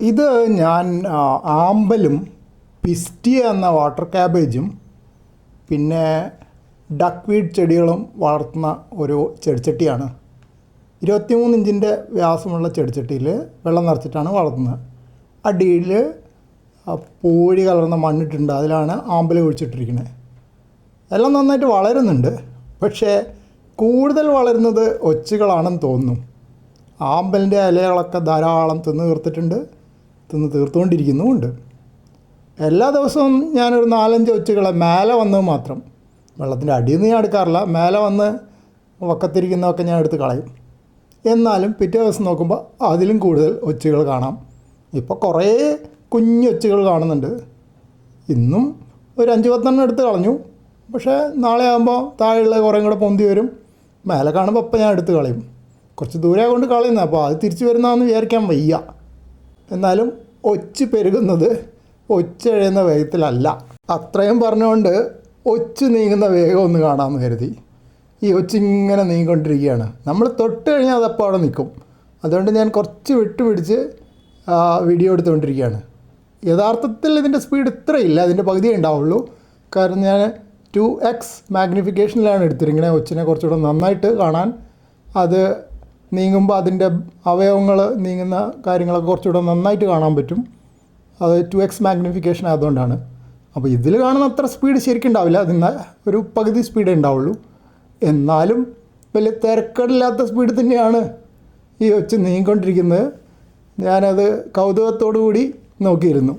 ഇത് ഞാൻ ആമ്പലും പിസ്റ്റിയ എന്ന വാട്ടർ ക്യാബേജും പിന്നെ ഡക്വീഡ് ചെടികളും വളർത്തുന്ന ഒരു ചെടിച്ചട്ടിയാണ്. ഇരുപത്തിമൂന്ന് ഇഞ്ചിന്റെ വ്യാസമുള്ള ചെടിച്ചട്ടിയിൽ വെള്ളം നിറച്ചിട്ടാണ് വളർത്തുന്നത്. അടിയിൽ പൂഴി കലർന്ന മണ്ണിട്ടുണ്ട്. അതിലാണ് ആമ്പൽ കുഴിച്ചിട്ടിരിക്കുന്നത്. എല്ലാം നന്നായിട്ട് വളരുന്നുണ്ട്. പക്ഷേ കൂടുതൽ വളരുന്നത് ഒച്ചുകളാണെന്ന് തോന്നുന്നു. ആമ്പലിന്റെ ഇലകളൊക്കെ ധാരാളം തിന്ന് തീർത്തിട്ടുണ്ട്. തിന്ന് തീർത്തുകൊണ്ടിരിക്കുന്നുമുണ്ട്. എല്ലാ ദിവസവും ഞാനൊരു നാലഞ്ച് ഒച്ചുകളെ മേലെ വന്നത് മാത്രം. വെള്ളത്തിന്റെ അടിയിൽ നിന്ന് ഞാൻ എടുക്കാറില്ല. മേലെ വന്ന് വക്കത്തിരിക്കുന്നതൊക്കെ ഞാൻ എടുത്ത് കളയും. എന്നാലും പിറ്റേ ദിവസം നോക്കുമ്പോൾ അതിലും കൂടുതൽ ഒച്ചുകൾ കാണാം. ഇപ്പോൾ കുറേ കുഞ്ഞു ഒച്ചുകൾ കാണുന്നുണ്ട്. ഇന്നും ഒരു അഞ്ച് പത്തെണ്ണം എടുത്ത് കളഞ്ഞു. പക്ഷേ നാളെ ആകുമ്പോൾ താഴെയുള്ള കുറേ കൂടെ പൊന്തി വരും. മേലെ കാണുമ്പോൾ അപ്പം ഞാൻ എടുത്ത് കളയും. കുറച്ച് ദൂരെ കൊണ്ട് കളയുന്നത്. അപ്പോൾ അത് തിരിച്ചു വരുന്നതെന്ന് വിചാരിക്കാൻ വയ്യ. എന്നാലും ഒച്ച് പെരുകുന്നത് ഒച്ചഴയുന്ന വേഗത്തിലല്ല. അത്രയും പറഞ്ഞുകൊണ്ട് ഒച്ച് നീങ്ങുന്ന വേഗം ഒന്ന് കാണാമെന്ന് കരുതി. ഈ ഒച്ച് ഇങ്ങനെ നീങ്ങിക്കൊണ്ടിരിക്കുകയാണ്. നമ്മൾ തൊട്ട് കഴിഞ്ഞാൽ അതപ്പോൾ അവിടെ നിൽക്കും. അതുകൊണ്ട് ഞാൻ കുറച്ച് വിട്ടുപിടിച്ച് വീഡിയോ എടുത്തുകൊണ്ടിരിക്കുകയാണ്. യഥാർത്ഥത്തിൽ ഇതിന്റെ സ്പീഡ് ഇത്രയില്ല. അതിന്റെ പകുതിയേ ഉണ്ടാവുള്ളൂ. കാരണം ഞാൻ ടു എക്സ് മാഗ്നിഫിക്കേഷനിലാണ് എടുത്തിരിക്കുന്നത്. ഒച്ചിനെ കുറച്ചുകൂടെ നന്നായിട്ട് കാണാൻ. അത് നീങ്ങുമ്പോൾ അതിന്റെ അവയവങ്ങൾ നീങ്ങുന്ന കാര്യങ്ങളൊക്കെ കുറച്ചുകൂടെ നന്നായിട്ട് കാണാൻ പറ്റും. അത് ടു എക്സ് മാഗ്നിഫിക്കേഷൻ ആയതുകൊണ്ടാണ്. അപ്പോൾ ഇതിൽ കാണുന്ന അത്ര സ്പീഡ് ശരിക്കും ഉണ്ടാവില്ല. അതിന് ഒരു പകുതി സ്പീഡേ ഉണ്ടാവുള്ളൂ. എന്നാലും വലിയ തിരക്കടില്ലാത്ത സ്പീഡ് തന്നെയാണ് ഈ വെച്ച് നീങ്ങിക്കൊണ്ടിരിക്കുന്നത്. ഞാനത് കൗതുകത്തോടു കൂടി നോക്കിയിരുന്നു.